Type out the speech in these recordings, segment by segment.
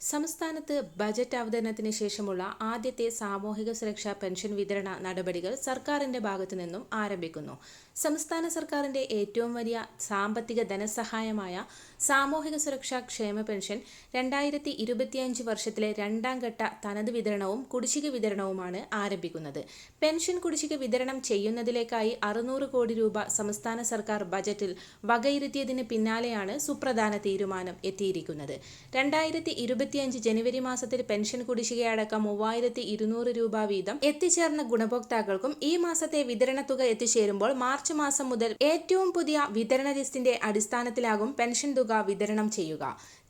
സംസ്ഥാനത്ത് ബജറ്റ് അവതരണത്തിന് ശേഷമുള്ള ആദ്യത്തെ സാമൂഹിക സുരക്ഷാ പെൻഷൻ വിതരണ നടപടികൾ സർക്കാരിന്റെ ഭാഗത്തു നിന്നും ആരംഭിക്കുന്നു. സംസ്ഥാന സർക്കാരിന്റെ ഏറ്റവും വലിയ സാമ്പത്തിക ധനസഹായമായ സാമൂഹിക സുരക്ഷാ ക്ഷേമ പെൻഷൻ രണ്ടായിരത്തി ഇരുപത്തിയഞ്ച് വർഷത്തിലെ രണ്ടാം ഘട്ട തനത് വിതരണവും കുടിശ്ശിക വിതരണവുമാണ് ആരംഭിക്കുന്നത്. പെൻഷൻ കുടിശ്ശിക വിതരണം ചെയ്യുന്നതിലേക്കായി അറുന്നൂറ് കോടി രൂപ സംസ്ഥാന സർക്കാർ ബജറ്റിൽ വകയിരുത്തിയതിന് പിന്നാലെയാണ് സുപ്രധാന തീരുമാനം എത്തിയിരിക്കുന്നത്. രണ്ടായിരത്തി ഇരുപത്തിയഞ്ച് ജനുവരി മാസത്തിൽ പെൻഷൻ കുടിശ്ശികയടക്കം മൂവായിരത്തി ഇരുന്നൂറ് രൂപ വീതം എത്തിച്ചേർന്ന ഗുണഭോക്താക്കൾക്കും ഈ മാസത്തെ വിതരണ തുക എത്തിച്ചേരുമ്പോൾ മാർച്ച് മാസം മുതൽ ഏറ്റവും പുതിയ വിതരണ ലിസ്റ്റിന്റെ അടിസ്ഥാനത്തിലാകും പെൻഷൻ തുക വിതരണം ചെയ്യുക.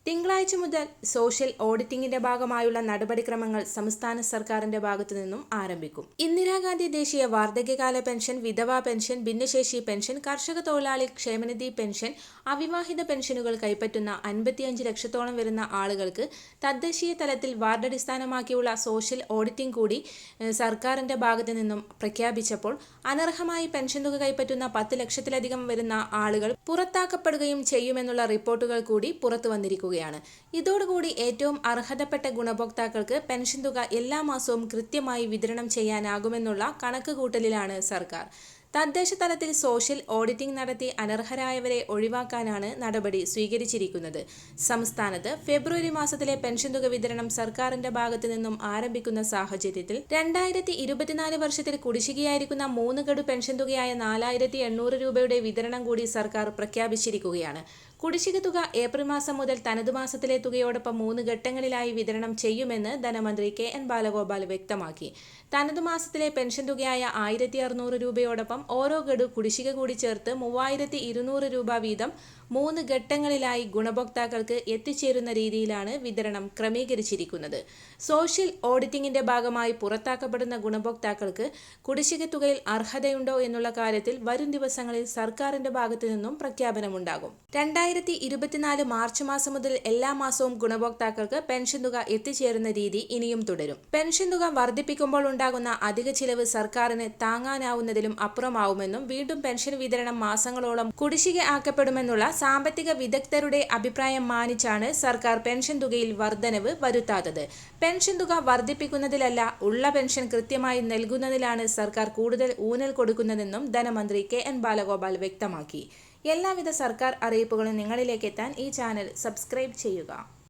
തിങ്കളാഴ്ച മുതൽ സോഷ്യൽ ഓഡിറ്റിംഗിന്റെ ഭാഗമായുള്ള നടപടിക്രമങ്ങൾ സംസ്ഥാന സർക്കാരിന്റെ ഭാഗത്തു നിന്നും ആരംഭിക്കും. ഇന്ദിരാഗാന്ധി ദേശീയ വാർദ്ധക്യകാല പെൻഷൻ വിധവാ പെൻഷൻ ഭിന്നശേഷി പെൻഷൻ കർഷക തൊഴിലാളി ക്ഷേമനിധി പെൻഷൻ അവിവാഹിത പെൻഷനുകൾ കൈപ്പറ്റുന്ന അൻപത്തിയഞ്ച് ലക്ഷത്തോളം വരുന്ന ആളുകൾക്ക് തദ്ദേശീയ തലത്തിൽ വാർഡടിസ്ഥാനമാക്കിയുള്ള സോഷ്യൽ ഓഡിറ്റിംഗ് കൂടി സർക്കാരിന്റെ ഭാഗത്തു നിന്നും പ്രഖ്യാപിച്ചപ്പോൾ അനർഹമായി പെൻഷൻ തുക കൈപ്പറ്റുന്ന പത്ത് ലക്ഷത്തിലധികം വരുന്ന ആളുകൾ പുറത്താക്കപ്പെടുകയും ചെയ്യുമെന്നുള്ള റിപ്പോർട്ടുകൾ കൂടി പുറത്തു വന്നിരിക്കുകയാണ് ഇതോടുകൂടി ഏറ്റവും അർഹതപ്പെട്ട ഗുണഭോക്താക്കൾക്ക് പെൻഷൻ തുക എല്ലാ മാസവും കൃത്യമായി വിതരണം ചെയ്യാനാകുമെന്നുള്ള കണക്കുകൂട്ടലിലാണ് സർക്കാർ. തദ്ദേശ തലത്തിൽ സോഷ്യൽ ഓഡിറ്റിംഗ് നടത്തി അനർഹരായവരെ ഒഴിവാക്കാനാണ് നടപടി സ്വീകരിച്ചിരിക്കുന്നത്. സംസ്ഥാനത്ത് ഫെബ്രുവരി മാസത്തിലെ പെൻഷൻ തുക വിതരണം സർക്കാരിന്റെ ഭാഗത്തു നിന്നും ആരംഭിക്കുന്ന സാഹചര്യത്തിൽ രണ്ടായിരത്തി ഇരുപത്തിനാല് വർഷത്തിൽ കുടിശ്ശികയായിരിക്കുന്ന മൂന്ന് ഗഡു പെൻഷൻ തുകയായ നാലായിരത്തി എണ്ണൂറ് രൂപയുടെ വിതരണം കൂടി സർക്കാർ പ്രഖ്യാപിച്ചിരിക്കുകയാണ്. കുടിശ്ശിക തുക ഏപ്രിൽ മാസം മുതൽ തനതു മാസത്തിലെ തുകയോടൊപ്പം മൂന്ന് ഘട്ടങ്ങളിലായി വിതരണം ചെയ്യുമെന്ന് ധനമന്ത്രി കെ എൻ ബാലഗോപാൽ വ്യക്തമാക്കി. തനതു മാസത്തിലെ പെൻഷൻ തുകയായ ആയിരത്തി അറുന്നൂറ് രൂപയോടൊപ്പം ഓരോ ഗഡു കുടിശ്ശിക കൂടി ചേർത്ത് മൂവായിരത്തി ഇരുന്നൂറ് രൂപ വീതം മൂന്ന് ഘട്ടങ്ങളിലായി ഗുണഭോക്താക്കൾക്ക് എത്തിച്ചേരുന്ന രീതിയിലാണ് വിതരണം ക്രമീകരിച്ചിരിക്കുന്നത്. സോഷ്യൽ ഓഡിറ്റിംഗിന്റെ ഭാഗമായി പുറത്താക്കപ്പെടുന്ന ഗുണഭോക്താക്കൾക്ക് കുടിശ്ശിക തുകയിൽ അർഹതയുണ്ടോ എന്നുള്ള കാര്യത്തിൽ വരും ദിവസങ്ങളിൽ സർക്കാരിന്റെ ഭാഗത്തു നിന്നും പ്രഖ്യാപനമുണ്ടാകും. രണ്ടായിരത്തി ഇരുപത്തിനാല് മാർച്ച് മാസം മുതൽ എല്ലാ മാസവും ഗുണഭോക്താക്കൾക്ക് പെൻഷൻ തുക എത്തിച്ചേരുന്ന രീതി ഇനിയും തുടരും. പെൻഷൻ തുക വർദ്ധിപ്പിക്കുമ്പോൾ ഉണ്ടാകുന്ന അധിക ചിലവ് സർക്കാരിന് താങ്ങാനാവുന്നതിലും അപ്പുറമാവുമെന്നും വീണ്ടും പെൻഷൻ വിതരണം മാസങ്ങളോളം കുടിശ്ശിക ആക്കപ്പെടുമെന്നുള്ള സാമ്പത്തിക വിദഗ്ധരുടെ അഭിപ്രായം മാനിച്ചാണ് സർക്കാർ പെൻഷൻ തുകയിൽ വർധനവ് വരുത്താത്തത്. പെൻഷൻ തുക വർദ്ധിപ്പിക്കുന്നതിലല്ല ഉള്ള പെൻഷൻ കൃത്യമായി നൽകുന്നതിലാണ് സർക്കാർ കൂടുതൽ ഊന്നൽ കൊടുക്കുന്നതെന്നും ധനമന്ത്രി കെ എൻ ബാലഗോപാൽ വ്യക്തമാക്കി. എല്ലാവിധ സർക്കാർ അറിയിപ്പുകളും നിങ്ങളിലേക്ക് എത്താൻ ഈ ചാനൽ സബ്സ്ക്രൈബ് ചെയ്യുക.